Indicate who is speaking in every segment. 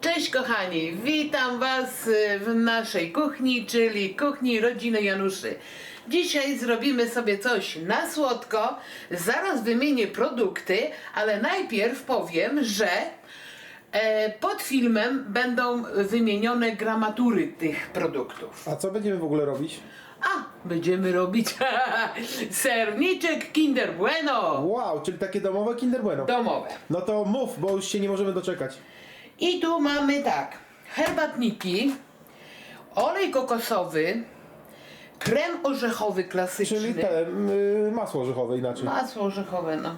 Speaker 1: Cześć kochani, witam Was y, w naszej kuchni, czyli kuchni rodziny Januszy. Dzisiaj zrobimy sobie coś na słodko, zaraz wymienię produkty, ale najpierw powiem, że e, pod filmem będą wymienione gramatury tych produktów.
Speaker 2: A co będziemy w ogóle robić?
Speaker 1: A, będziemy robić serniczek Kinder Bueno
Speaker 2: Wow, czyli takie domowe Kinder Bueno.
Speaker 1: domowe.
Speaker 2: No to mów, bo już się nie możemy doczekać.
Speaker 1: I tu mamy tak, herbatniki, olej kokosowy, krem orzechowy klasyczny,
Speaker 2: Czyli te y, masło orzechowe inaczej.
Speaker 1: masło orzechowe, no,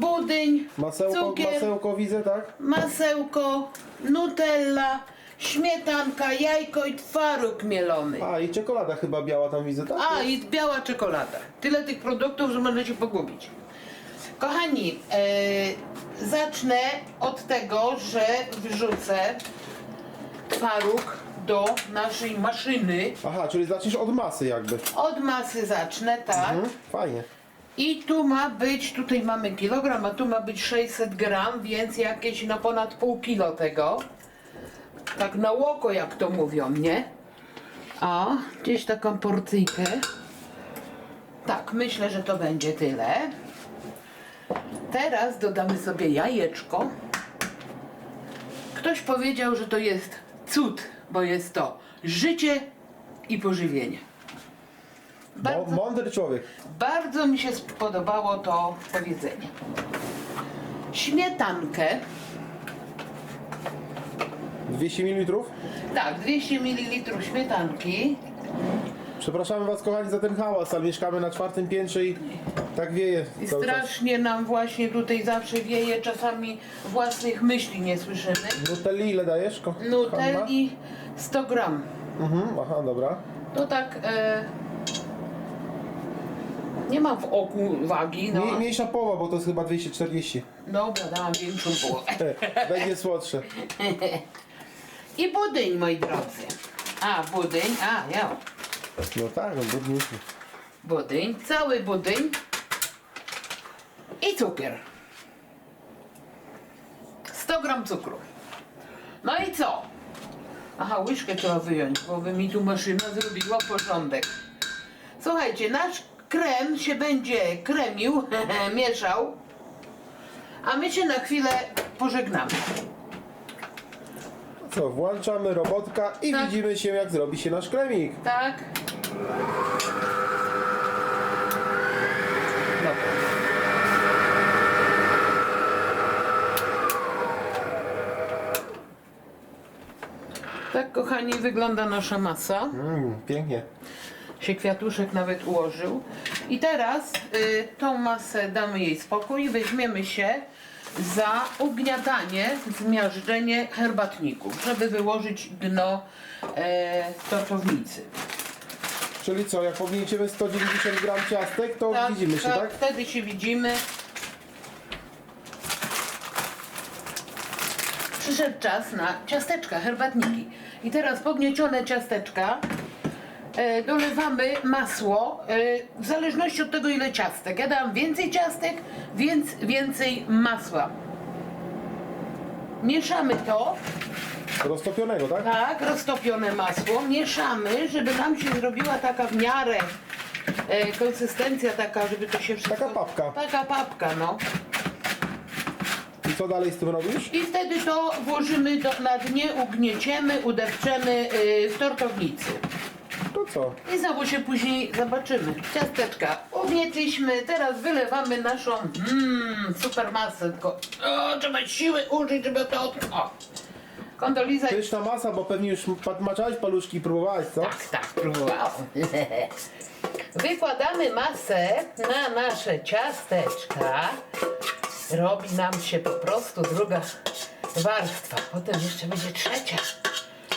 Speaker 1: budyń,
Speaker 2: Masełko,
Speaker 1: cukier,
Speaker 2: masełko widzę, tak?
Speaker 1: masełko, nutella, śmietanka, jajko i twaróg mielony.
Speaker 2: A i czekolada chyba biała tam widzę, tak?
Speaker 1: A, i biała czekolada. Tyle tych produktów, że można się pogubić. Kochani, e, zacznę od tego, że wrzucę twaróg do naszej maszyny.
Speaker 2: Aha, czyli zaczniesz od masy jakby.
Speaker 1: Od masy zacznę, tak.
Speaker 2: Mhm, fajnie.
Speaker 1: I tu ma być, tutaj mamy kilogram, a tu ma być 600 gram, więc jakieś na ponad pół kilo tego. Tak na łoko, jak to mówią, nie? O, gdzieś taką porcyjkę. Tak, myślę, że to będzie tyle. Teraz dodamy sobie jajeczko. Ktoś powiedział, że to jest cud, bo jest to życie i pożywienie.
Speaker 2: Mo mądry człowiek.
Speaker 1: Bardzo mi się spodobało to powiedzenie. Śmietankę,
Speaker 2: 200 ml.
Speaker 1: tak, 200 ml śmietanki.
Speaker 2: Przepraszamy was kochani za ten hałas, ale mieszkamy na czwartym piętrze i tak wieje
Speaker 1: I
Speaker 2: cały czas.
Speaker 1: strasznie nam właśnie tutaj zawsze wieje, czasami własnych myśli nie słyszymy.
Speaker 2: Nutelli ile dajesz? ko- Hanna?
Speaker 1: Nutelli 100 gram.
Speaker 2: Mhm, aha, dobra.
Speaker 1: To tak, e, nie mam w oku wagi, no.
Speaker 2: Mniej, mniejsza połowa, bo to jest chyba 240.
Speaker 1: Dobra, dałam większą połowę.
Speaker 2: Będzie słodsze.
Speaker 1: I budyń, moi drodzy. A, budyń, a, ja.
Speaker 2: No tak, no
Speaker 1: budyń, cały budyń i cukier. 100 gram cukru. No i co? Aha, łyżkę trzeba wyjąć, bo by mi tu maszyna zrobiła porządek. Słuchajcie, nasz krem się będzie kremił, mieszał, a my się na chwilę pożegnamy.
Speaker 2: Co, włączamy robotka i
Speaker 1: Tak.
Speaker 2: widzimy się jak zrobi się nasz kremik.
Speaker 1: Tak? Tak, kochani, wygląda nasza masa.
Speaker 2: Mm, pięknie.
Speaker 1: Się kwiatuszek nawet ułożył. I teraz y, tą masę damy jej spokój i weźmiemy się za ugniatanie, zmiażdżenie herbatników, żeby wyłożyć dno e, tortownicy.
Speaker 2: Czyli co, jak pognieciemy 190 gram ciastek, to widzimy się, tak?
Speaker 1: Wtedy się widzimy. Przyszedł czas na ciasteczka, herbatniki. I teraz pogniecione ciasteczka e, dolewamy masło e, w zależności od tego ile ciastek. Ja dam więcej ciastek, więc więcej masła. Mieszamy to,
Speaker 2: Roztopionego, tak?
Speaker 1: tak, roztopione masło, mieszamy, żeby nam się zrobiła taka w miarę e, konsystencja taka, żeby to się wszystko...
Speaker 2: Taka papka.
Speaker 1: Taka papka, no.
Speaker 2: Co dalej z tym robisz?
Speaker 1: I wtedy to włożymy do, na dnie, ugnieciemy, udepczemy y, w tortownicy.
Speaker 2: To co?
Speaker 1: I znowu się później zobaczymy. Ciasteczka ugnietliśmy, teraz wylewamy naszą mm, super masę, tylko o, trzeba siły użyć, żeby to... od- O! Kondoliza...
Speaker 2: Pyszna masa, bo pewnie już pa- maczałeś paluszki i próbowałeś, co?
Speaker 1: Tak, tak, próbowałam. Wykładamy masę na nasze ciasteczka. Robi nam się po prostu druga warstwa. Potem jeszcze będzie trzecia.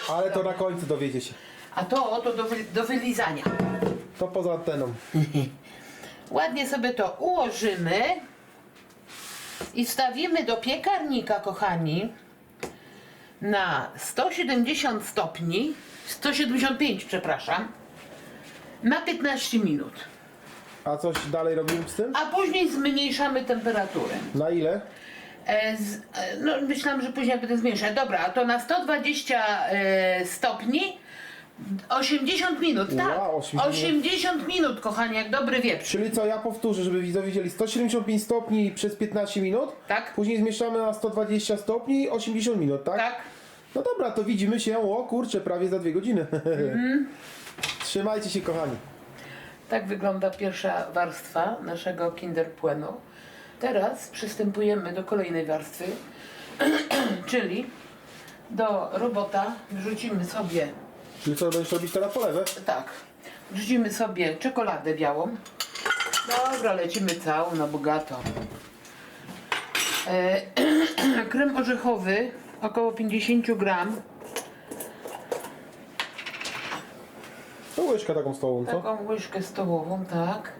Speaker 2: Ale to na końcu dowiecie się.
Speaker 1: A to oto do, wy, do wylizania.
Speaker 2: To poza anteną.
Speaker 1: Ładnie sobie to ułożymy i wstawimy do piekarnika, kochani, na 170 stopni, 175 przepraszam, na 15 minut.
Speaker 2: A coś dalej robimy z tym?
Speaker 1: A później zmniejszamy temperaturę.
Speaker 2: Na ile?
Speaker 1: E, z, e, no myślałam, że później będę zmniejszać. Dobra, to na 120 e, stopni 80 minut, tak?
Speaker 2: Wow, 80
Speaker 1: 80 minut, kochani, jak dobry wieprz.
Speaker 2: Czyli co, ja powtórzę, żeby widzowie widzieli 175 stopni przez 15 minut,
Speaker 1: Tak?
Speaker 2: później zmieszczamy na 120 stopni 80 minut, tak?
Speaker 1: Tak?
Speaker 2: No dobra, to widzimy się, o kurczę, prawie za dwie godziny.
Speaker 1: Mhm.
Speaker 2: Trzymajcie się kochani.
Speaker 1: Tak wygląda pierwsza warstwa naszego Kinder Bueno. Teraz przystępujemy do kolejnej warstwy, czyli do robota wrzucimy sobie,
Speaker 2: Czyli co, będziesz robić teraz polewę?
Speaker 1: tak, wrzucimy sobie czekoladę białą. Dobra, lecimy całą na bogato. E, krem orzechowy, około 50 gram.
Speaker 2: To łyżkę taką stołową, co?
Speaker 1: Taką łyżkę stołową, tak.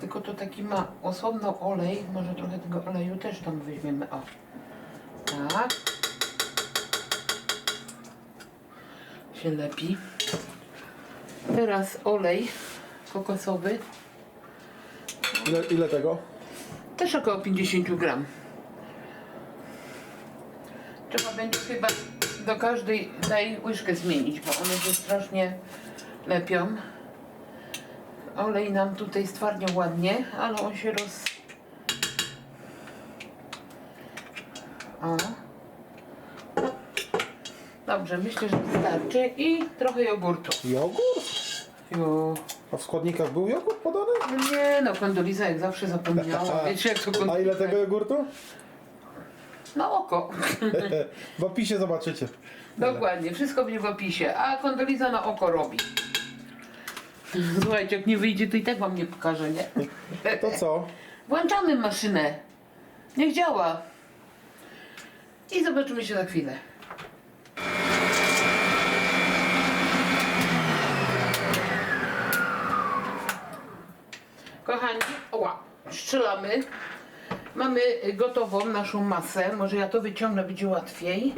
Speaker 1: Tylko to taki ma osobno olej, może trochę tego oleju też tam weźmiemy, o. Tak. Się lepi. Teraz olej kokosowy,
Speaker 2: Ile, ile tego?
Speaker 1: też około 50 gram. Trzeba będzie chyba do każdej tej łyżkę zmienić, bo one się strasznie lepią. Olej nam tutaj stwarniał ładnie, ale on się roz... O. Dobrze, myślę, że wystarczy i trochę jogurtu.
Speaker 2: Jogurt?
Speaker 1: Jo.
Speaker 2: A w składnikach był jogurt podany?
Speaker 1: Nie no, kondoliza jak zawsze zapomniała. Wiecie jak to
Speaker 2: A
Speaker 1: kondoliza?
Speaker 2: ile tego jogurtu?
Speaker 1: Na oko.
Speaker 2: W opisie zobaczycie.
Speaker 1: Dokładnie, wszystko będzie w opisie, a kondoliza na oko robi. Słuchajcie, jak nie wyjdzie, to i tak wam nie pokażę, nie?
Speaker 2: To co?
Speaker 1: Włączamy maszynę. Niech działa. I zobaczymy się za chwilę. Kochani, oła, strzelamy. Mamy gotową naszą masę. Może ja to wyciągnę, będzie łatwiej.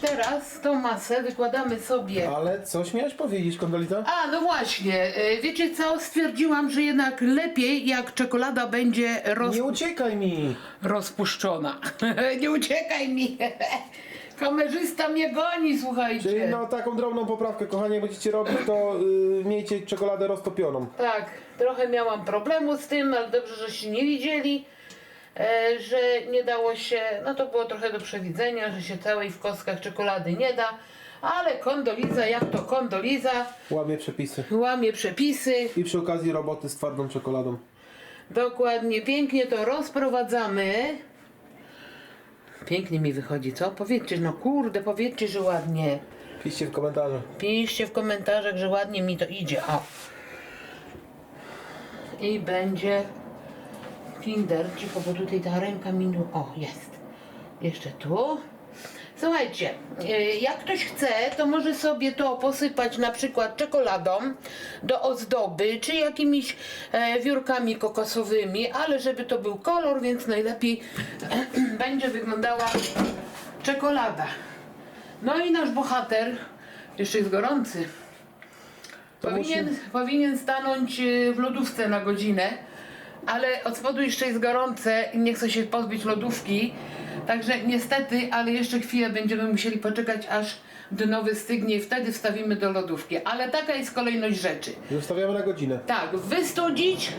Speaker 1: Teraz tą masę wykładamy sobie.
Speaker 2: Ale coś miałeś powiedzieć, Kondolita?
Speaker 1: A, no właśnie. y, Wiecie co? Stwierdziłam, że jednak lepiej, jak czekolada będzie roz...
Speaker 2: Nie uciekaj mi!
Speaker 1: rozpuszczona. Nie uciekaj mi. Kamerzysta mnie goni, słuchajcie.
Speaker 2: Czyli no taką drobną poprawkę, kochani, jak będziecie robić, to y, miejcie czekoladę roztopioną.
Speaker 1: Tak, trochę miałam problemu z tym, ale dobrze, żeście nie widzieli, e, że nie dało się, no to było trochę do przewidzenia, że się całej w kostkach czekolady nie da, ale kondoliza, jak to kondoliza,
Speaker 2: Łamie przepisy.
Speaker 1: łamie przepisy,
Speaker 2: I przy okazji roboty z twardą czekoladą.
Speaker 1: dokładnie, pięknie to rozprowadzamy. Pięknie mi wychodzi, co? Powiedzcie, no kurde, powiedzcie, że ładnie.
Speaker 2: Piszcie w komentarzach.
Speaker 1: Piszcie w komentarzach, że ładnie mi to idzie. O. I będzie Kinder, cicho, bo tutaj ta ręka mi... nu- O, jest. Jeszcze tu. Słuchajcie, y, jak ktoś chce, to może sobie to posypać na przykład czekoladą do ozdoby, czy jakimiś e, wiórkami kokosowymi, ale żeby to był kolor, więc najlepiej będzie wyglądała czekolada. No i nasz bohater, jeszcze jest gorący, powinien, powinien stanąć y, w lodówce na godzinę, ale od spodu jeszcze jest gorące i nie chce się pozbyć lodówki. Także niestety, ale jeszcze chwilę będziemy musieli poczekać, aż dno wystygnie i wtedy wstawimy do lodówki. Ale taka jest kolejność rzeczy.
Speaker 2: Zostawiamy na godzinę.
Speaker 1: Tak, wystudzić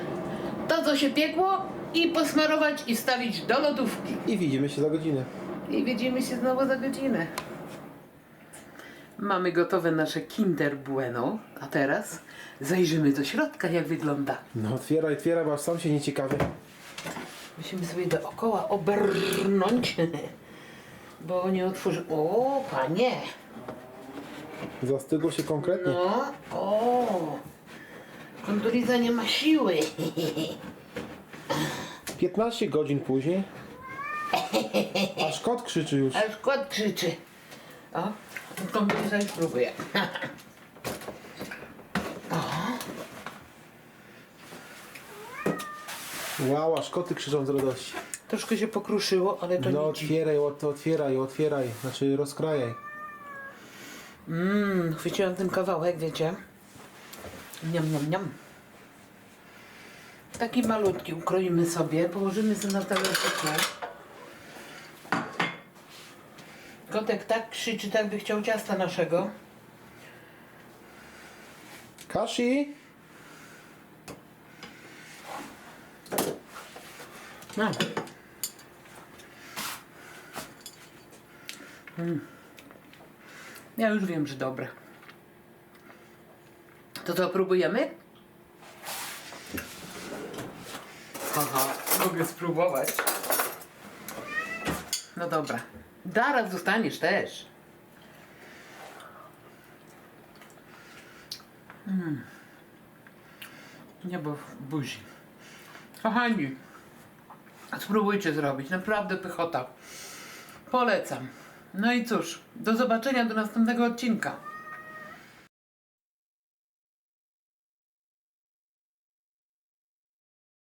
Speaker 1: to, co się piekło i posmarować i wstawić do lodówki.
Speaker 2: I widzimy się za godzinę.
Speaker 1: I widzimy się znowu za godzinę. Mamy gotowe nasze Kinder Bueno, a teraz zajrzymy do środka, jak wygląda.
Speaker 2: No otwieraj, otwieraj, bo aż sam się nie ciekawy.
Speaker 1: Musimy sobie dookoła obrnąć, bo nie otworzy... O, panie!
Speaker 2: Zastygło się konkretnie.
Speaker 1: No, o! Kondoliza nie ma siły.
Speaker 2: 15 godzin później. Aż kot krzyczy już.
Speaker 1: Aż kot krzyczy. O, kondoliza już próbuje.
Speaker 2: Wow, aż koty krzyczą z radości.
Speaker 1: Troszkę się pokruszyło, ale to
Speaker 2: No
Speaker 1: nic.
Speaker 2: otwieraj, ot- otwieraj, otwieraj. Znaczy rozkrajaj.
Speaker 1: Mmm, chwyciłam ten kawałek, wiecie. Niam, niam, niam. Taki malutki ukroimy sobie, położymy sobie na talerzyku. Kotek tak krzyczy, tak by chciał ciasta naszego.
Speaker 2: Kashi?
Speaker 1: No. Mm. Ja już wiem, że dobre. To co, próbujemy? Aha, mogę spróbować. No dobra. Zaraz dostaniesz też. Mm. Niebo w buzi. Kochani, spróbujcie zrobić. Naprawdę pychota. Polecam. No i cóż, do zobaczenia do następnego odcinka.